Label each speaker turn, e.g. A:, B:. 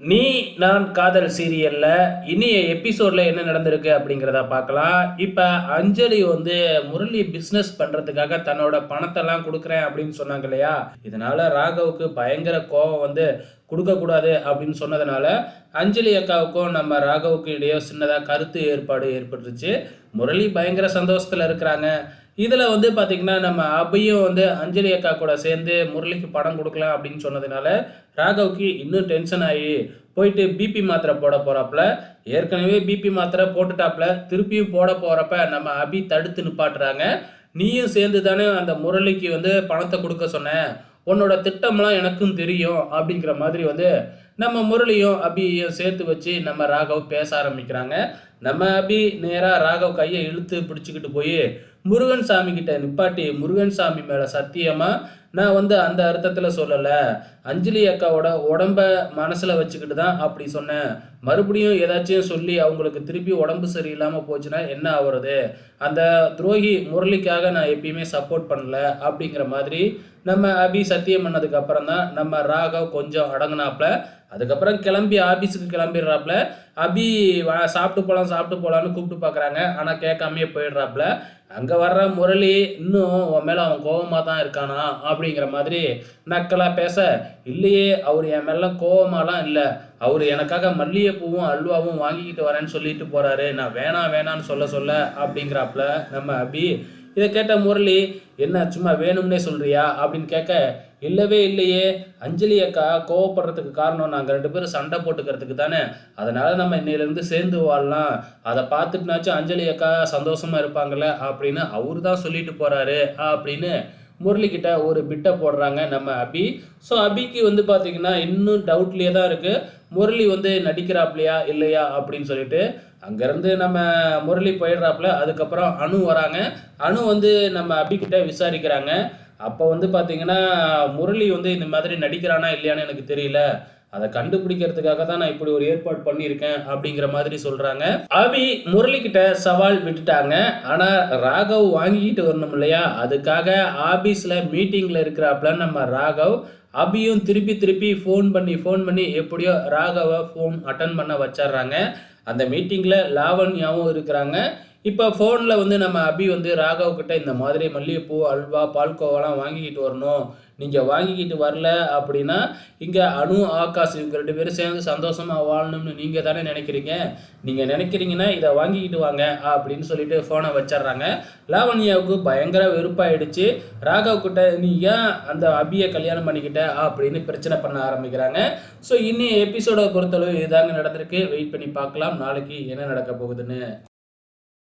A: நீ நான் காதல் சீரியல்ல இனிய எபிசோட்ல என்ன நடந்திருக்கு அப்படிங்கிறத பார்க்கலாம். இப்போ அஞ்சலி வந்து முரளி பிஸ்னஸ் பண்றதுக்காக தன்னோட பணத்தெல்லாம் கொடுக்குறேன் அப்படின்னு சொன்னாங்க இல்லையா? இதனால ராகவுக்கு பயங்கர கோபம் வந்து கொடுக்கக்கூடாது அப்படின்னு சொன்னதுனால அஞ்சலி அக்காவுக்கும் நம்ம ராகவுக்கு இடையே சின்னதாக கருத்து ஏற்பாடு ஏற்பட்டுருச்சு. முரளி பயங்கர சந்தோஷத்தில் இருக்கிறாங்க. இதில் வந்து பார்த்திங்கன்னா நம்ம அபியும் வந்து அஞ்சலி அக்கா கூட சேர்ந்து முரளிக்கு பணம் கொடுக்கலாம் அப்படின்னு சொன்னதுனால ராகவ்க்கு இன்னும் டென்ஷன் ஆகி போயிட்டு பிபி மாத்திரை போட போகிறாப்புல ஏற்கனவே பிபி மாத்திரை போட்டுட்டாப்புல. திருப்பியும் போட போகிறப்ப நம்ம அபி தடுத்து நிப்பாட்டுறாங்க. நீயும் சேர்ந்து தானே அந்த முரளிக்கு வந்து பணத்தை கொடுக்க சொன்னேன் உன்னோட திட்டம்லாம் எனக்கும் தெரியும் அப்படிங்கிற மாதிரி வந்து நம்ம முரளியும் அபியையும் சேர்த்து வச்சு நம்ம ராகவ் பேச ஆரம்பிக்கிறாங்க. நம்ம அபி நேராக ராகவ் கையை இழுத்து பிடிச்சிக்கிட்டு போய் முருகன் சாமி கிட்ட நிப்பாட்டி முருகன் சாமி மேலே சத்தியமாக நான் வந்து அந்த அர்த்தத்தில் சொல்லலை. அஞ்சலி அக்காவோட உடம்ப மனசில் வச்சுக்கிட்டு தான் அப்படி சொன்னேன். மறுபடியும் ஏதாச்சும் சொல்லி அவங்களுக்கு திருப்பி உடம்பு சரியில்லாமல் போச்சுன்னா என்ன ஆகுறது அந்த துரோகி முரளிக்காக நான் எப்பயுமே சப்போர்ட் பண்ணல அப்படிங்கிற மாதிரி நம்ம அபி சத்தியம் பண்ணதுக்கு அப்புறம் தான் நம்ம ராகவ் கொஞ்சம் அடங்கினாப்புல அதுக்கப்புறம் கிளம்பி ஆஃபீஸுக்கு கிளம்பிடுறாப்புல அபி வா சாப்பிட்டு போகலாம் சாப்பிட்டு போகலான்னு கூப்பிட்டு பார்க்குறாங்க ஆனால் கேட்காமையே போயிடுறாப்புல அங்கே வர்ற முரளி இன்னும் உன் மேலே அவன் கோபமாக தான் இருக்கானா அப்படி அப்படிங்கிற மாதிரி நக்கலாக பேச இல்லையே அவர் என் மேலாம் கோவமாலாம் இல்லை. அவர் எனக்காக மல்லிகைப்பூவும் அல்வாவும் வாங்கிக்கிட்டு வரேன்னு சொல்லிட்டு போகிறாரு நான் வேணாம் வேணான்னு சொல்ல சொல்ல அப்படிங்கிறாப்புல நம்ம அபி. இதை கேட்ட முரளி என்ன சும்மா வேணும்னே சொல்றியா? அப்படின்னு கேட்க இல்லவே இல்லையே. அஞ்சலி அக்கா கோவப்படுறதுக்கு காரணம் நாங்கள் ரெண்டு பேரும் சண்டை போட்டுக்கிறதுக்கு தானே. அதனால நம்ம இன்னையிலேருந்து சேர்ந்து வாழலாம். அதை பார்த்துட்டுனாச்சும் அஞ்சலி அக்கா சந்தோஷமா இருப்பாங்கள்ல அப்படின்னு அவரு தான் சொல்லிட்டு போறாரு அப்படின்னு முரளிக்கிட்ட ஒரு பிட்டை போடுறாங்க நம்ம அபி. ஸோ அபிக்கு வந்து பார்த்தீங்கன்னா இன்னும் டவுட்லேயே தான் இருக்குது முரளி வந்து நடிக்கிறாப்லையா இல்லையா அப்படின்னு சொல்லிட்டு. அங்கேருந்து நம்ம முரளி போயிடுறாப்புல அதுக்கப்புறம் அணு வராங்க. அணு வந்து நம்ம அபிக்கிட்ட விசாரிக்கிறாங்க. அப்போ வந்து பார்த்தீங்கன்னா முரளி வந்து இந்த மாதிரி நடிக்கிறானா இல்லையான்னு எனக்கு தெரியல. அதை கண்டுபிடிக்கிறதுக்காக தான் நான் இப்படி ஒரு ஏற்பாடு பண்ணியிருக்கேன் அப்படிங்கிற மாதிரி சொல்றாங்க. அபி முரளி கிட்ட சவால் விட்டுட்டாங்க. ஆனா ராகவ் வாங்கிக்கிட்டு வரணும் இல்லையா? அதுக்காக ஆபீஸ்ல மீட்டிங்ல இருக்கிறாப்ல நம்ம ராகவ் அபியும் திருப்பி திருப்பி ஃபோன் பண்ணி ஃபோன் பண்ணி எப்படியோ ராகவை ஃபோன் அட்டன் பண்ண வச்சிடுறாங்க. அந்த மீட்டிங்கில் லாவண்யாவும் இருக்கிறாங்க. இப்போ ஃபோனில் வந்து நம்ம அபி வந்து ராகவ் கிட்ட இந்த மாதிரி மல்லிகைப்பூ அல்வா பால்கோவாலாம் வாங்கிக்கிட்டு வரணும். நீங்கள் வாங்கிக்கிட்டு வரல அப்படின்னா இங்கே அணு ஆகாஷ் இவங்க ரெண்டு பேரும் சேர்ந்து சந்தோஷமாக வாழணும்னு நீங்கள் தானே நினைக்கிறீங்க. நீங்கள் நினைக்கிறீங்கன்னா இதை வாங்கிக்கிட்டு வாங்க அப்படின்னு சொல்லிட்டு ஃபோனை வச்சிடுறாங்க. லாவண்யாவுக்கு பயங்கர வெறுப்பாயிடுச்சு. ராகவ் கிட்ட நீ ஏன் அந்த அபியை கல்யாணம் பண்ணிக்கிட்ட? அப்படின்னு பிரச்சனை பண்ண ஆரம்பிக்கிறாங்க. ஸோ இன்னும் எபிசோட பொறுத்தளவு இதாங்க நடந்திருக்கு. வெயிட் பண்ணி பார்க்கலாம். நாளைக்கு என்ன நடக்க போகுதுன்னு.